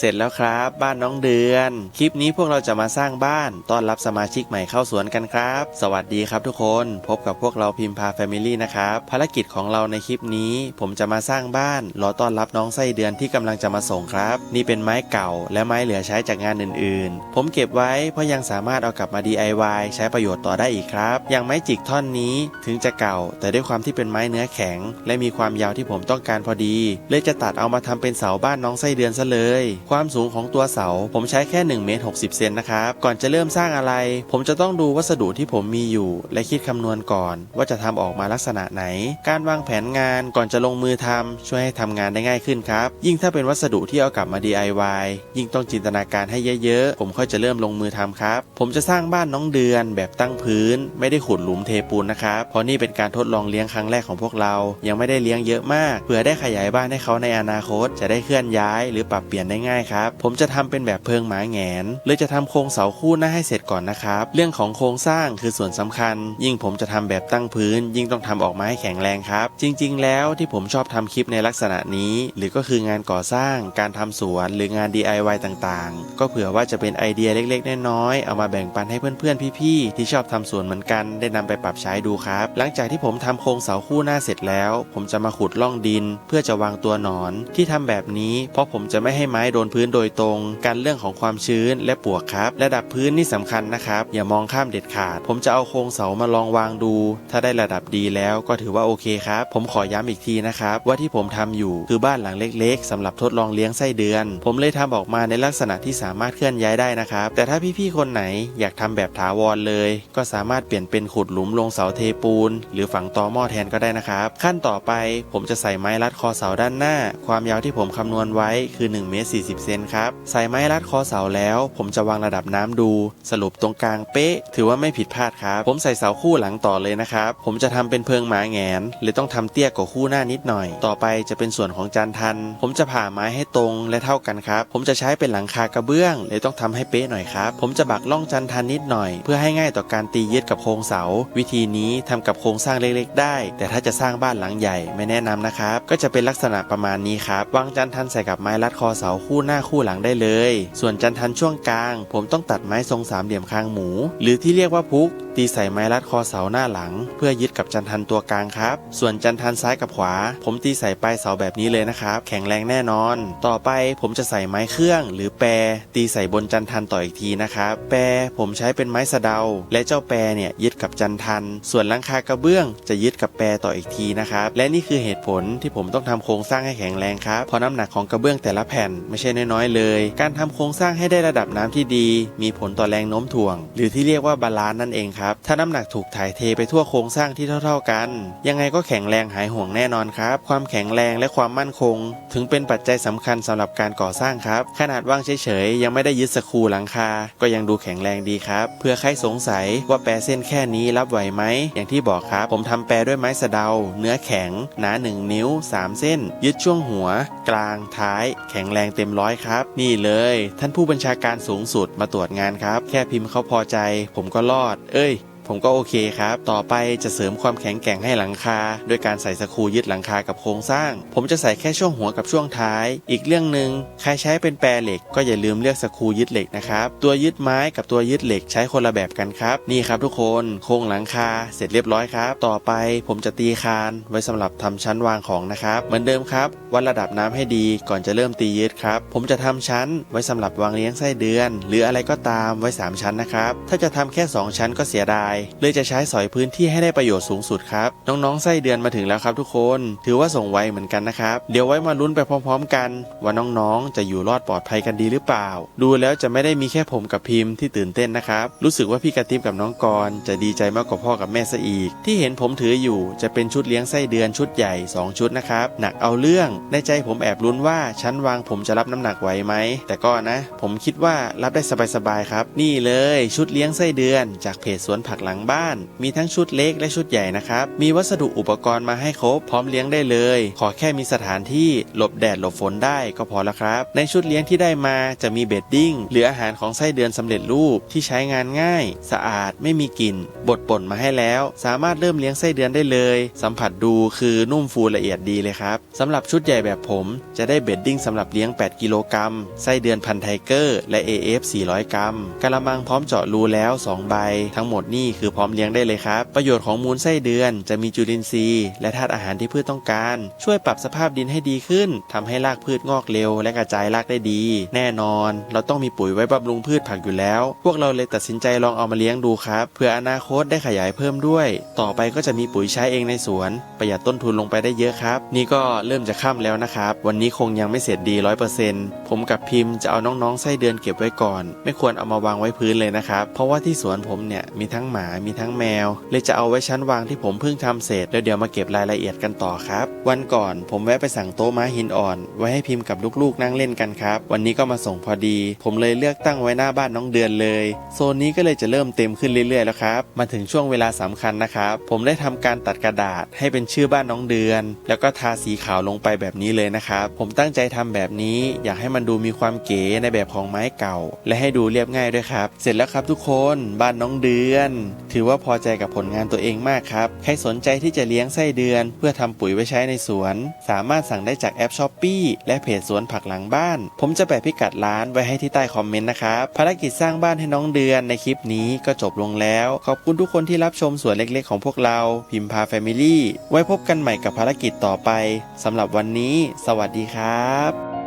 เสร็จแล้วครับ บ้านน้องเดือน คลิปนี้พวกเราจะมาสร้างบ้านต้อนรับสมาชิกใหม่เข้าสวนกันครับ สวัสดีครับทุกคนพบกับพวกเราพิมพาแฟมิลี่นะครับภารกิจของเราในคลิปนี้ ผมจะมาสร้างบ้านรอต้อนรับน้องไส้เดือนที่กำลังจะมาส่งครับ นี่เป็นไม้เก่า และไม้เหลือใช้จากงานอื่นๆ ผมเก็บไว้เพราะยังสามารถเอากลับมา DIY ใช้ประโยชน์ต่อได้อีกครับอย่างไม้จิกท่อนนี้ถึงจะเก่า แต่ด้วยความที่เป็นไม้เนื้อแข็ง และมีความยาวที่ผมต้องการพอดี เลยจะตัดเอามาทำเป็นเสาบ้านน้องไส้เดือนซะเลยความสูงของตัวเสา ผมใช้แค่1เมตร60 เซนนะครับ ก่อนจะเริ่มสร้างอะไร ผมจะต้องดูวัสดุที่ผมมีอยู่ และคิดคำนวณก่อน ว่าจะทำออกมาลักษณะไหน การวางแผนงานก่อนจะลงมือทำช่วยให้ทำงานได้ง่ายขึ้นครับ ยิ่งถ้าเป็นวัสดุที่เอากลับมา DIY ยิ่งต้องจินตนาการให้เยอะๆ ผมค่อยจะเริ่มลงมือทำครับ ผมจะสร้างบ้านน้องเดือนแบบตั้งพื้น ไม่ได้ขุดหลุมเทปูนนะครับเพราะนี่เป็นการทดลองเลี้ยงครั้งแรกของพวกเรา ยังไม่ได้เลี้ยงเยอะมากเผื่อได้ขยายบ้านให้เขาในอนาคต จะได้เคลื่อนย้าย หรือปรับเปลี่ยนได้ง่ายครับ ผมจะทำเป็นแบบเพิงหมาแงนเลยจะทำโครงเสาคู่หน้าให้เสร็จก่อนนะครับ เรื่องของโครงสร้างคือส่วนสำคัญ ยิ่งผมจะทำแบบตั้งพื้น ยิ่งต้องทำออกมาให้แข็งแรงครับ จริง ๆ แล้วที่ผมชอบทำคลิปในลักษณะนี้ หรือก็คืองานก่อสร้าง การทำสวนหรืองาน DIY ต่างๆ ก็เผื่อว่าจะเป็นไอเดียเล็กๆ น้อยๆเอามาแบ่งปันให้เพื่อนๆ พี่ๆ ที่ชอบทำสวนเหมือนกัน ได้นำไปปรับใช้ดูครับ หลังจากที่ผมทำโครงเสาคู่หน้าเสร็จแล้ว ผมจะมาขุดล่องดิน เพื่อจะวางตัวหนอนที่ทำแบบนี้ เพราะผมจะไม่ให้ไม้โดนพื้นโดยตรงการเรื่องของความชื้นและปวกครับ ระดับพื้นนี่สำคัญนะครับ อย่ามองข้ามเด็ดขาด ผมจะเอาโครงเสามาลองวางดู ถ้าได้ระดับดีแล้วก็ถือว่าโอเคครับ ผมขอย้ำอีกทีนะครับ ว่าที่ผมทำอยู่คือบ้านหลังเล็ก ๆสำหรับทดลองเลี้ยงไส้เดือน ผมเลยทำออกมาในลักษณะที่สามารถเคลื่อนย้ายได้นะครับ แต่ถ้าพี่ๆคนไหนอยากทำแบบถาวรเลย ก็สามารถเปลี่ยนเป็นขุดหลุมลงเสาเทปูน หรือฝังตอหม้อแทนก็ได้นะครับ ขั้นต่อไปผมจะใส่ไม้รัดคอเสาด้านหน้า ความยาวที่ผมคำนวณไว้คือ1เมตร40เซนครับใส่ไม้รัดคอเสาแล้ว ผมจะวางระดับน้ำดู สรุปตรงกลางเป๊ะ ถือว่าไม่ผิดพลาดครับ ผมใส่เสาคู่หลังต่อเลยนะครับ ผมจะทำเป็นเพิงหมาแงนเลยต้องทำเตี้ยกว่าคู่หน้านิดหน่อย ต่อไปจะเป็นส่วนของจานทัน ผมจะผ่าไม้ให้ตรงและเท่ากันครับ ผมจะใช้เป็นหลังคากระเบื้องเลยต้องทำให้เป๊ะหน่อยครับ ผมจะบักล่องจันทันนิดหน่อย เพื่อให้ง่ายต่อการตียึดกับโครงเสา วิธีนี้ทำกับโครงสร้างเล็กๆ ได้ แต่ถ้าจะสร้างบ้านหลังใหญ่ไม่แนะนำนะครับ ก็จะเป็นลักษณะประมาณนี้ครับวางจันทันใส่กับไม้รัดคอเสาคู่หน้าคู่หลังได้เลย ส่วนจันทันช่วงกลาง ผมต้องตัดไม้ทรงสามเหลี่ยมคางหมู หรือที่เรียกว่าพุก ตีใส่ไม้รัดคอเสาหน้าหลัง เพื่อยึดกับจันทันตัวกลางครับ ส่วนจันทันซ้ายกับขวา ผมตีใส่ปลายเสาแบบนี้เลยนะครับ แข็งแรงแน่นอน ต่อไปผมจะใส่ไม้เครื่องหรือแปร ตีใส่บนจันทันต่ออีกทีนะครับ แปรผมใช้เป็นไม้สะเดา และเจ้าแปรเนี่ยยึดกับจันทัน ส่วนหลังคากระเบื้องจะยึดกับแปรต่ออีกทีนะครับ และนี่คือเหตุผลที่ผมต้องทำโครงสร้างให้แข็งแรงครับ เพราะน้ำหนักของกระเบื้องแต่ละแผ่นไม่ใช่น้อยๆเลย การทำโครงสร้างให้ได้ระดับน้ำที่ดี มีผลต่อแรงโน้มถ่วง หรือที่เรียกว่าบาลานซ์นั่นเองครับครับ ถ้าน้ำหนักถูกถ่ายเทไปทั่วโครงสร้างที่เท่า ๆกัน ยังไงก็แข็งแรงหายห่วงแน่นอนครับ ความแข็งแรงและความมั่นคง ถึงเป็นปัจจัยสำคัญสำหรับการก่อสร้างครับ ขนาดว่างเฉยๆ ยังไม่ได้ยึดสกรูหลังคา ก็ยังดูแข็งแรงดีครับ เพื่อใครสงสัยว่าแปรเส้นแค่นี้รับไหวไหม อย่างที่บอกครับ ผมทำแปรด้วยไม้สะเดา เนื้อแข็ง หนา 1 นิ้ว 3 เส้น ยึดช่วงหัว กลาง ท้าย แข็งแรงเต็มร้อยครับ นี่เลย ท่านผู้บัญชาการสูงสุดมาตรวจงานครับ แค่พิมพ์เขาพอใจ ผมก็รอด เอ้ย ผมก็โอเคครับ ต่อไปจะเสริมความแข็งแกร่งให้หลังคา ด้วยการใส่สกรูยึดหลังคากับโครงสร้าง ผมจะใส่แค่ช่วงหัวกับช่วงท้าย อีกเรื่องหนึ่งใครใช้เป็นแปรเหล็ก ก็อย่าลืมเลือกสกรูยึดเหล็กนะครับ ตัวยึดไม้กับตัวยึดเหล็กใช้คนละแบบกันครับ นี่ครับทุกคน โครงหลังคา เสร็จเรียบร้อยครับ ต่อไปผมจะตีคาน ไว้สำหรับทำชั้นวางของนะครับ เหมือนเดิมครับ วัดระดับน้ำให้ดีก่อนจะเริ่มตียึดครับ ผมจะทำชั้นไว้สำหรับวางเลี้ยงไส้เดือน หรืออะไรก็ตามไว้สามชั้นนะครับ ถ้าจะทำแค่สองชั้นก็เสียดายเลยจะใช้สอยพื้นที่ให้ได้ประโยชน์สูงสุดครับ น้องๆไส้เดือนมาถึงแล้วครับทุกคน ถือว่าส่งไวเหมือนกันนะครับ เดี๋ยวไว้มาลุ้นไปพร้อม ๆ กัน ว่าน้องๆ จะอยู่รอดปลอดภัยกันดีหรือเปล่า ดูแล้วจะไม่ได้มีแค่ผมกับพิมพ์ที่ตื่นเต้นนะครับ รู้สึกว่าพี่กระติบกับน้องกรจะดีใจมากกว่าพ่อกับแม่ซะอีก ที่เห็นผมถืออยู่จะเป็นชุดเลี้ยงไส้เดือนชุดใหญ่ 2 ชุดนะครับ หนักเอาเรื่องในใจผมแอบลุ้นว่าชั้นวางผมจะรับน้ำหนักไหวไหม แต่ก็นะ ผมคิดว่ารับได้สบายๆครับ นี่เลยชุดเลี้ยงไส้เดือน จากเพจสวนผักหลังบ้าน มีทั้งชุดเล็กและชุดใหญ่นะครับ มีวัสดุอุปกรณ์มาให้ครบพร้อมเลี้ยงได้เลย ขอแค่มีสถานที่หลบแดดหลบฝนได้ก็พอแล้วครับ ในชุดเลี้ยงที่ได้มาจะมีเบดดิ้งหรืออาหารของไส้เดือนสำเร็จรูปที่ใช้งานง่าย สะอาดไม่มีกลิ่นบดป่นมาให้แล้ว สามารถเริ่มเลี้ยงไส้เดือนได้เลย สัมผัสดูคือนุ่มฟูละเอียดดีเลยครับสำหรับชุดใหญ่แบบผม จะได้เบดดิ้งสำหรับเลี้ยง 8 กิโลกรัมไส้เดือนพันไทเกอร์และ AF 400 กรัมกะละมังพร้อมเจาะรูแล้ว 2 ใบ ทั้งหมดนี่คือพร้อมเลี้ยงได้เลยครับ ประโยชน์ของมูลไส้เดือน จะมีจุลินทรีย์ และธาตุอาหารที่พืชต้องการ ช่วยปรับสภาพดินให้ดีขึ้นทำให้รากพืชงอกเร็ว และกระจายรากได้ดี แน่นอน เราต้องมีปุ๋ยไว้บำรุงพืชผักอยู่แล้ว พวกเราเลยตัดสินใจลองเอามาเลี้ยงดูครับเพื่ออนาคตได้ขยายเพิ่มด้วย ต่อไปก็จะมีปุ๋ยใช้เองในสวน ประหยัดต้นทุนลงไปได้เยอะครับ นี่ก็เริ่มจะค่ำแล้วนะครับ วันนี้คงยังไม่เสร็จดีร้อยเปอร์เซ็นต์ผมกับพิมพ์จะเอาน้องๆไส้เดือนเก็บไว้ก่อน ไม่ควรเอามาวางไว้พื้นเลยนะครับ เพราะว่าที่สวนผมเนี่ยมีทั้งหมามีทั้งแมว เลยจะเอาไว้ชั้นวางที่ผมเพิ่งทำเสร็จแล้วเดี๋ยวมาเก็บรายละเอียดกันต่อครับ วันก่อนผมแวะไปสั่งโต๊ะม้าหินอ่อน ไว้ให้พิมพ์กับลูกๆนั่งเล่นกันครับ วันนี้ก็มาส่งพอดี ผมเลยเลือกตั้งไว้หน้าบ้านน้องเดือนเลย โซนนี้ก็เลยจะเริ่มเต็มขึ้นเรื่อยๆแล้วครับ มาถึงช่วงเวลาสำคัญนะครับ ผมได้ทำการตัดกระดาษให้เป็นชื่อบ้านน้องเดือน แล้วก็ทาสีขาวลงไปแบบนี้เลยนะครับ ผมตั้งใจทำแบบนี้อยากให้มันดูมีความเก๋ในแบบของไม้เก่า และให้ดูเรียบง่ายด้วยครับ เสร็จแล้วครับทุกคนบ้านน้องเดือนถือว่าพอใจกับผลงานตัวเองมากครับ ใครสนใจที่จะเลี้ยงไส้เดือน เพื่อทำปุ๋ยไว้ใช้ในสวน สามารถสั่งได้จากแอปช้อปปีและเพจสวนผักหลังบ้าน ผมจะแปะพิกัดร้านไว้ให้ที่ใต้คอมเมนต์นะครับ ภารกิจสร้างบ้านให้น้องเดือนในคลิปนี้ก็จบลงแล้ว ขอบคุณทุกคนที่รับชมสวนเล็กๆ ของพวกเรา พิมพาแฟมิลี่ ไว้พบกันใหม่กับภารกิจต่อไปสำหรับวันนี้ สวัสดีครับ